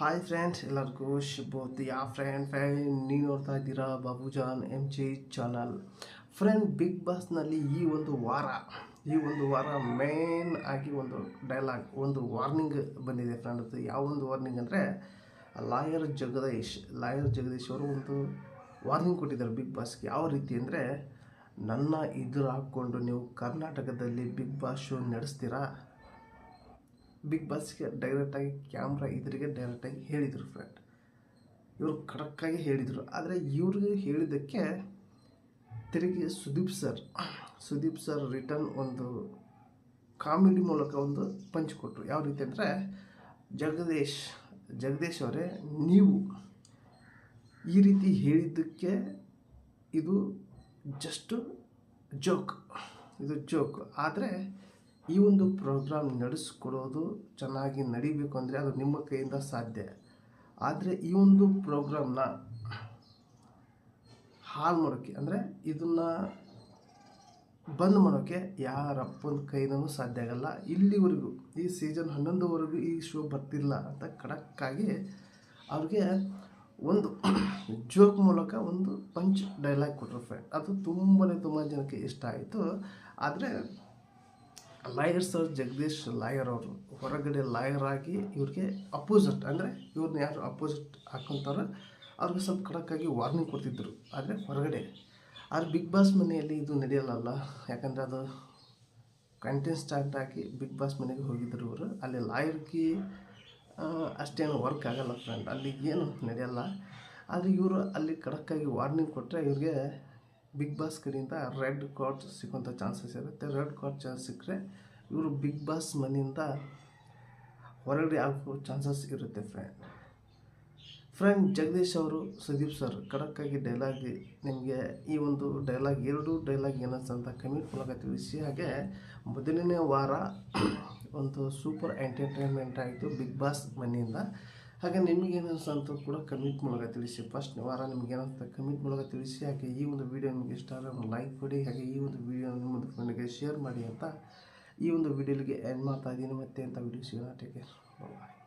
Hi friends ಎಲ್ಲರಿಗೂ ಶುಭೋತಿ ಆ friend friend ನೀವು ನೋಡ್ತಾ ಇದ್ದೀರಾ Babujan M G channel friend big ಬಾಸ್ನಲ್ಲಿ ಈ ಒಂದು ವಾರ, ಈ ಒಂದು ವಾರ ಮೇನ್ ಆಗಿ ಒಂದು ಡೈಲಾಗ್ ಒಂದು ವಾರ್ನಿಂಗ್ ಬಂದಿದೆ ಫ್ರೆಂಡ್ ಅದು ಯಾವ ಒಂದು ವಾರ್ನಿಂಗ್ ಅಂದರೆ ಲಾಯರ್ ಜಗದೀಶ್ ಲಾಯರ್ ಜಗದೀಶ್ ಅವರು ಒಂದು ವಾರ್ನಿಂಗ್ ಕೊಟ್ಟಿದ್ದಾರೆ ಬಿಗ್ ಬಾಸ್ಗೆ ಯಾವ ರೀತಿ ಅಂದರೆ, ನನ್ನ ಎದುರು ಹಾಕ್ಕೊಂಡು ನೀವು ಕರ್ನಾಟಕದಲ್ಲಿ ಬಿಗ್ ಬಾಸ್ ಶೋ ನಡೆಸ್ತೀರಾ? ಬಿಗ್ ಬಾಸ್ಗೆ ಡೈರೆಕ್ಟಾಗಿ ಕ್ಯಾಮ್ರಾ ಇದ್ರಿಗೆ ಡೈರೆಕ್ಟಾಗಿ ಹೇಳಿದರು ಫ್ರೆಂಡ್ ಇವರು ಖಡಕ್ಕಾಗಿ ಹೇಳಿದರು. ಆದರೆ ಇವ್ರಿಗೆ ಹೇಳಿದ್ದಕ್ಕೆ ತಿರುಗಿ Sudeep sir Sudeep sir return ಒಂದು ಕಾಮಿಡಿ ಮೂಲಕ ಒಂದು ಪಂಚ್ ಕೊಟ್ಟರು ಯಾವ ರೀತಿ ಅಂದರೆ, ಜಗದೀಶ್ ಜಗದೀಶ್ ಅವರೇ, ನೀವು ಈ ರೀತಿ ಹೇಳಿದ್ದಕ್ಕೆ ಇದು ಜಸ್ಟು ಜೋಕ್ ಇದು ಜೋಕ್ ಆದರೆ ಈ ಒಂದು ಪ್ರೋಗ್ರಾಮ್ ನಡೆಸ್ಕೊಡೋದು ಚೆನ್ನಾಗಿ ನಡಿಬೇಕು ಅಂದರೆ ಅದು ನಿಮ್ಮ ಕೈಯಿಂದ ಸಾಧ್ಯ. ಆದರೆ ಈ ಒಂದು ಪ್ರೋಗ್ರಾಮ್ನ ಹಾಳು ಮಾಡೋಕ್ಕೆ ಅಂದರೆ ಇದನ್ನು ಬಂದ್ ಮಾಡೋಕ್ಕೆ ಯಾರಪ್ಪನ ಕೈನೂ ಸಾಧ್ಯ ಆಗಲ್ಲ. ಇಲ್ಲಿವರೆಗೂ, ಈ ಸೀಸನ್ ಹನ್ನೊಂದುವರೆಗೂ ಈ ಶೋ ಬರ್ತಿಲ್ಲ ಅಂತ ಖಡಕ್ಕಾಗಿ ಅವ್ರಿಗೆ ಒಂದು ಜೋಕ್ ಮೂಲಕ ಒಂದು ಪಂಚ್ ಡೈಲಾಗ್ ಕೊಟ್ಟರು ಫ್ರೆಂಡ್ ಅದು ತುಂಬಾ ತುಂಬ ಜನಕ್ಕೆ ಇಷ್ಟ ಆಯಿತು. ಆದರೆ ಲಾಯರ್ ಸರ್ ಜಗದೀಶ್ ಲಾಯರ್ ಅವರು. ಹೊರಗಡೆ ಲಾಯರ್ ಆಗಿ ಇವ್ರಿಗೆ ಅಪೋಸಿಟ್ ಅಂದರೆ ಇವ್ರನ್ನ ಯಾರು ಅಪೋಸಿಟ್ ಹಾಕೊಂತಾರೋ ಅವ್ರಿಗೆ ಸ್ವಲ್ಪ ಖಡಕ್ಕಾಗಿ ವಾರ್ನಿಂಗ್ ಕೊಡ್ತಿದ್ದರು ಆದರೆ ಹೊರಗಡೆ. ಆದರೆ ಬಿಗ್ ಬಾಸ್ ಮನೆಯಲ್ಲಿ ಇದು ನಡೆಯಲ್ಲಲ್ಲ. ಯಾಕಂದರೆ ಅದು ಕಂಟೆಂಟ್ ಸ್ಟಾರ್ಟ್ ಆಗಿ ಬಿಗ್ ಬಾಸ್ ಮನೆಗೆ ಹೋಗಿದ್ದರು ಇವರು ಅಲ್ಲಿ ಲಾಯರ್ಗೆ ಅಷ್ಟೇನು ವರ್ಕ್ ಆಗಲ್ಲ ಫ್ರೆಂಡ್ ಅಲ್ಲಿ ಏನು ನಡೆಯಲ್ಲ. ಆದರೆ ಇವರು ಅಲ್ಲಿ ಖಡಕ್ಕಾಗಿ ವಾರ್ನಿಂಗ್ ಕೊಟ್ಟರೆ ಇವ್ರಿಗೆ ಬಿಗ್ ಬಾಸ್ ಕಡೆಯಿಂದ ರೆಡ್ ಕಾರ್ಡ್ ಸಿಗುವಂಥ ಚಾನ್ಸಸ್ ಇರುತ್ತೆ. ರೆಡ್ ಕಾರ್ಡ್ ಚಾನ್ಸ್ ಸಿಕ್ಕರೆ ಇವರು ಬಿಗ್ ಬಾಸ್ ಮನೆಯಿಂದ ಹೊರಗಡೆ ಆಗೋ ಚಾನ್ಸಸ್ ಇರುತ್ತೆ ಫ್ರೆಂಡ್ ಫ್ರೆಂಡ್ ಜಗದೀಶ್ ಅವರು, ಸುದೀಪ್ ಸರ್ ಖಡಕ್ಕಾಗಿ ಡೈಲಾಗ್ ನಿಮಗೆ ಈ ಒಂದು ಡೈಲಾಗ್ ಎರಡು ಡೈಲಾಗ್ ಏನಂತ ಕಮೆಂಟ್ ಮೂಲಕ ತಿಳಿಸಿ. ಹಾಗೆ ಮೊದಲನೇ ವಾರ ಒಂದು ಸೂಪರ್ ಎಂಟರ್ಟೈನ್ಮೆಂಟ್ ಆಯಿತು ಬಿಗ್ ಬಾಸ್ ಮನೆಯಿಂದ. ಹಾಗೆ ನಿಮಗೆ ಅಂತ ಕೂಡ ಕಮೆಂಟ್ ಮೂಲಕ ತಿಳಿಸಿ. ಫಸ್ಟ್ ವಾರ ನಿಮ್ಗೆ ಏನಂತ ಕಮೆಂಟ್ ಮೂಲಕ ತಿಳಿಸಿ. ಹಾಗೆ ಈ ಒಂದು ವಿಡಿಯೋ ನಿಮಗೆ ಇಷ್ಟ ಒಂದು ಲೈಕ್ ಕೊಡಿ. ಹಾಗೆ ಈ ಒಂದು ವಿಡಿಯೋ ನಿಮ್ಮ ಫ್ರೆಂಡ್ಗೆ ಶೇರ್ ಮಾಡಿ ಅಂತ ಈ ಒಂದು ವಿಡಿಯೋಲಿಗೆ ಎಂಡ್ ಮಾಡ್ತಾ ಇದ್ದೀನಿ. ಮತ್ತೆ ಅಂತ ವಿಡಿಯೋ ಸಿಗೋಣ ಟೇಕ್ ಕೇರ್ ಬಾಯ್